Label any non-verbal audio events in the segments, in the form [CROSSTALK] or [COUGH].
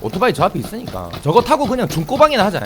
오토바이 저 앞에 있으니까. 저거 타고 그냥 중꼬방이나 하자.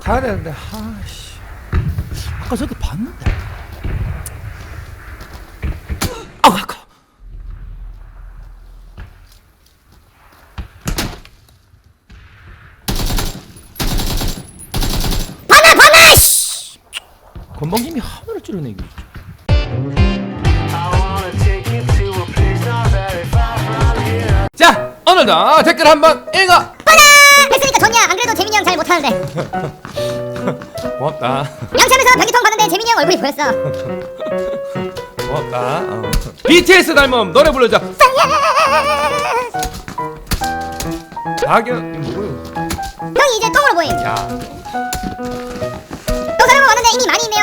가야 되는데 아씨. 아까 저기 봤는데 아 아까 반나 반나 씨. 건방짐이 하늘을 찌르네 이거 자 오늘도 댓글 한번 읽어. 했으니까 좋냐? 안 그래도 재민이 형 잘 못하는데. [LAUGHS] 고맙다. 양치하면서 변기통 봤는데 재민이 형 얼굴이 보였어. 고맙다. 어. BTS 닮음 노래 불러줘. 박연 이거 뭐야 형이 이제 똥으로 보임 야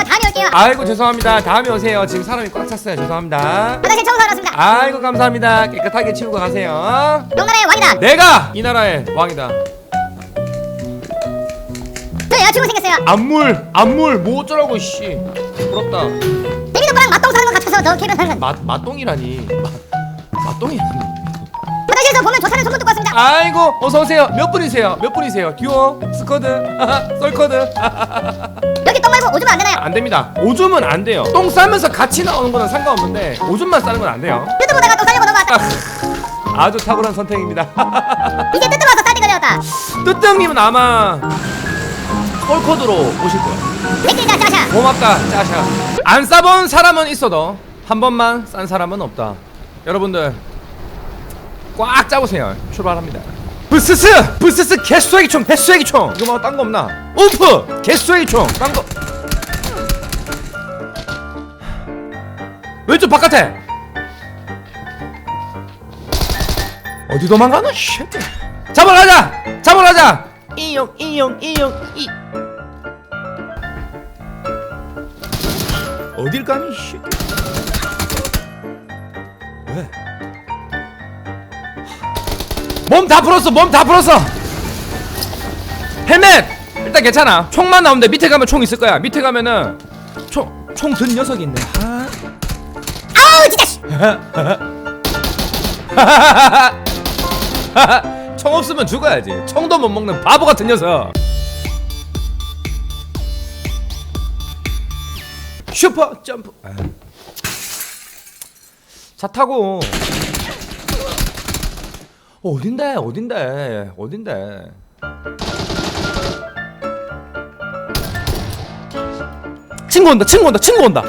다음에 올게요. 아이고 죄송합니다. 다음에 오세요. 지금 사람이 꽉 찼어요. 죄송합니다. 화장실 청소하러 왔습니다. 아이고 감사합니다. 깨끗하게 치우고 가세요. 용나라의 왕이다. 내가 이 나라의 왕이다. 저 여자친구 생겼어요. 안물 안물. 뭐 어쩌라고 씨. 부럽다. 재민 오빠랑 맞똥 사는 것 같아서 너 캐변 하는 맛 맛똥이라니. 맛 맛똥이라니. 화장실에서 보면 저 사는 소문 듣고 왔습니다. 아이고 어서 오세요. 몇 분이세요? 몇 분이세요? 듀오? 스쿼드? [LAUGHS] 썰커드 [LAUGHS] 여기 똥 말고 오줌 안 되나요? 안 됩니다. 오줌은 안 돼요. 똥 싸면서 같이 나오는 거는 상관없는데 오줌만 싸는 건 안 돼요. 뜨뜻 보다가 똥 싸려고 넘어왔다. 아주 탁월한 선택입니다. 이제 뜨뜻 와서 쌀때 걸려왔다. 뜨뜻님은 아마 썰커드로 오실 거야 댓글자 짜샤. 고맙다 짜샤. 안 싸본 사람은 있어도 한 번만 싼 사람은 없다. 여러분들 꽉 짜보세요. 출발합니다. 부스스! 부스스! 개수액이 총 개수액이 총! 이거 말고 딴거 없나 움프 개수액이 총딴거. 왼쪽 바깥에. 어디 도망가노 쉣. 잡으러 가자! 잡으러 가자! 이용 이용 이용 이. 어딜 가니 씨. 왜? 몸 다 풀었어 몸 다 풀었어. 헬멧 일단 괜찮아. 총만 나오는데 밑에 가면 총 있을 거야. 밑에 가면은 총총든 녀석이 있네. 아. 아우 진짜 씨. 총 없으면 죽어야지. 총도 못 먹는 바보 같은 녀석. 슈퍼 점프. 아. 차 타고. 어, 어딘데? 어딘데? 어딘데 친구 온다 친구 온다 친구 온다.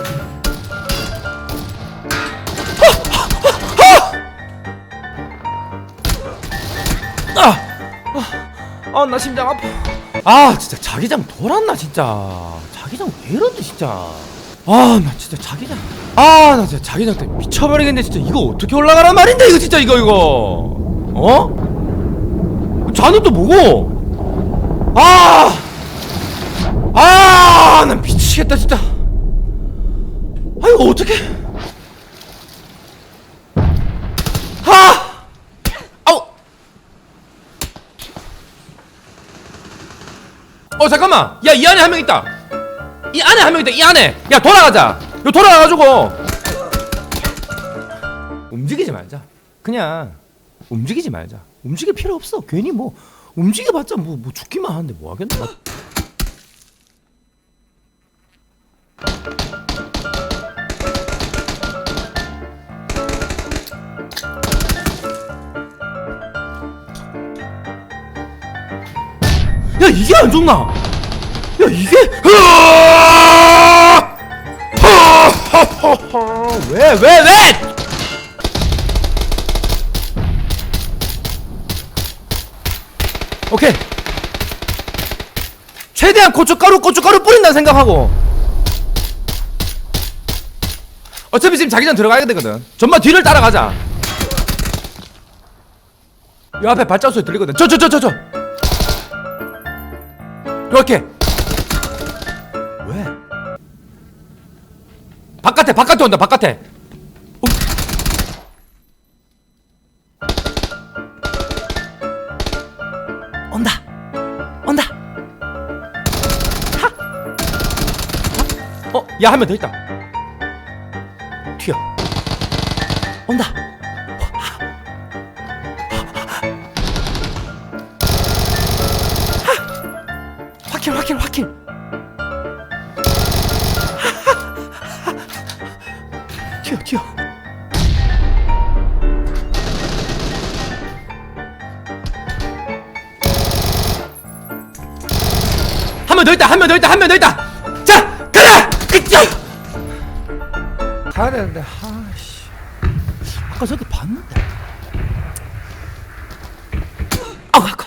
아 나 심장 아파. 아 진짜 자기장 돌았나 진짜. 자기장 왜 이런데 진짜. 아 나 진짜 자기장. 아 나 진짜 자기장 때문에 미쳐버리겠네 진짜. 이거 어떻게 올라가란 말인데 이거 진짜 이거 이거. 어? 자는 또 뭐고? 아! 아! 나미 치겠다 진짜. 아 이거 어떻게 아! 아우! 어 잠깐만. 야 이 안에 한 명 있다. 이 안에 한 명 있다 이 안에. 야 돌아가자. 요 돌아가가지고. 움직이지 말자. 그냥 움직이지 말자. 움직일 필요 없어. 괜히 뭐 움직여봤자 뭐, 뭐 죽기만 하는데 뭐 하겠나 야 이게 안 좋나? 야 이게 으아! 하하하하. 왜 왜, 왜? 오케이 최대한 고춧가루 고춧가루 뿌린다 생각하고 어차피 지금 자기전 들어가야 되거든 전마 뒤를 따라가자 요 앞에 발자국 소리 들리거든 저 저 저 저저 이렇게 왜? 바깥에 바깥에 온다 바깥에 어. 온다 온다 어, 하면 되겠다. 명 더 있다, 한 명 더 있다, 한 명 더 있다. 자, 가라. 그짜. 가야 되는데, 아씨. 아까 저기 봤는데. 아, 아까.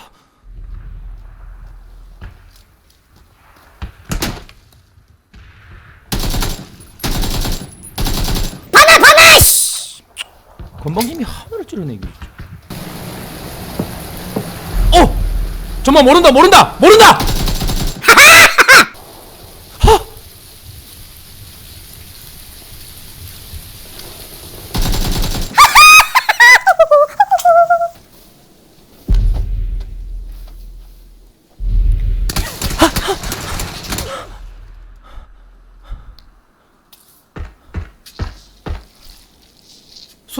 반아 반아 씨 건방짐이 하늘을 찌르네 이거. 어, 정말 모른다, 모른다, 모른다.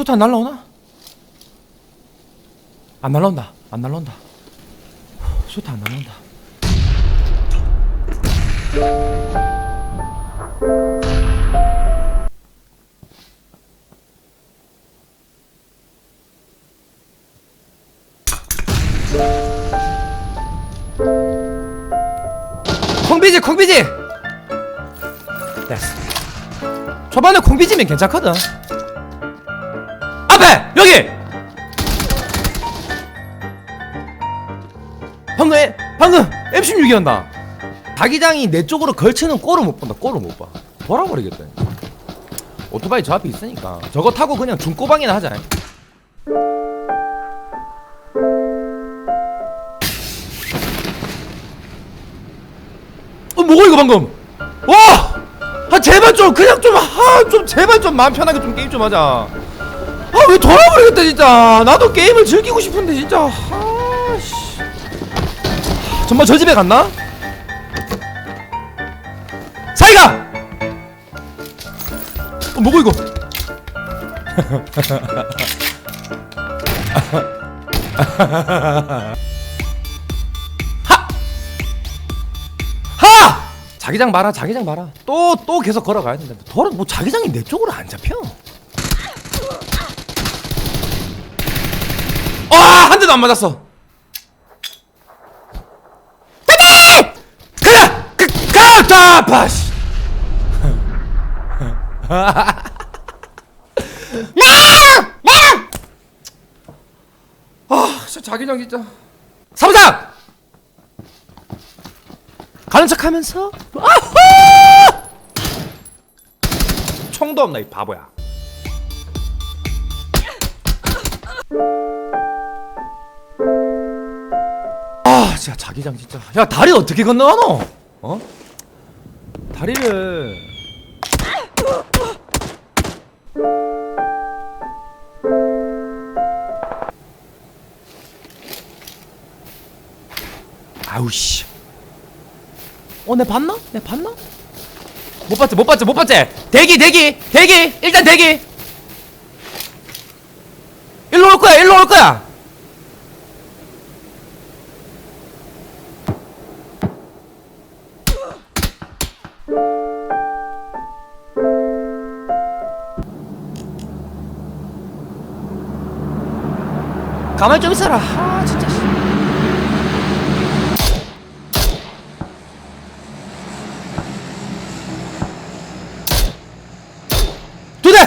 수탄 날라오나? 안 날라온다. 안 날라온다. 수탄 안 날라온다. 콩비지 콩비지 됐어 초반에 콩비지면 괜찮거든 여기! 방금 에- 방금 M16이었나 자기장이 내 쪽으로 걸치는 꼴을 못 본다. 꼴을 못봐. 돌아버리겠다. 오토바이 저 앞에 있으니까. 저거 타고 그냥 중꼬방이나 하자. 어 뭐가 이거 방금? 와! 아 제발 좀 그냥 좀아좀 제발 좀 마음 편하게 좀 게임 좀 하자. 아 왜 돌아버리겠다 진짜 나도 게임을 즐기고 싶은데 진짜 아씨 정말 저 집에 갔나? 사이가! 어 뭐고 이거 [LAUGHS] 하! 하! 자기장 봐라 자기장 봐라 또 또 계속 걸어가야 된다 돌아 뭐 자기장이 내 쪽으로 안 잡혀 아한 대도 안 맞았어. 가자 가자 그, 가다 바시 매우 매우 아 진짜 자기장 진짜. 사부장! 가는 척 하면서? 아후 총도 없나 이 바보야 진짜 자기장 진짜 야 다리 어떻게 건너가노 어 다리를 아우 씨. 어, 내 봤나? 내 봤나? 못 봤지, 못 봤지, 못 봤지. 대기, 대기, 대기. 일단 대기. 일로 올 거야, 일로 올 거야. 가만히 좀 있어라. 아, 진짜. 씨. 두 대!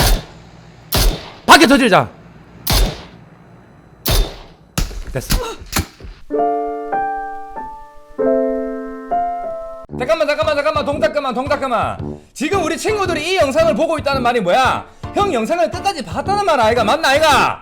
밖에 터지자. 됐어. 잠깐만 잠깐만 잠깐만 동작 그만 동작 그만 지금 우리 친구들이 이 영상을 보고 있다는 말이 뭐야 형 영상을 끝까지 봤다는 말 아이가 맞나 아이가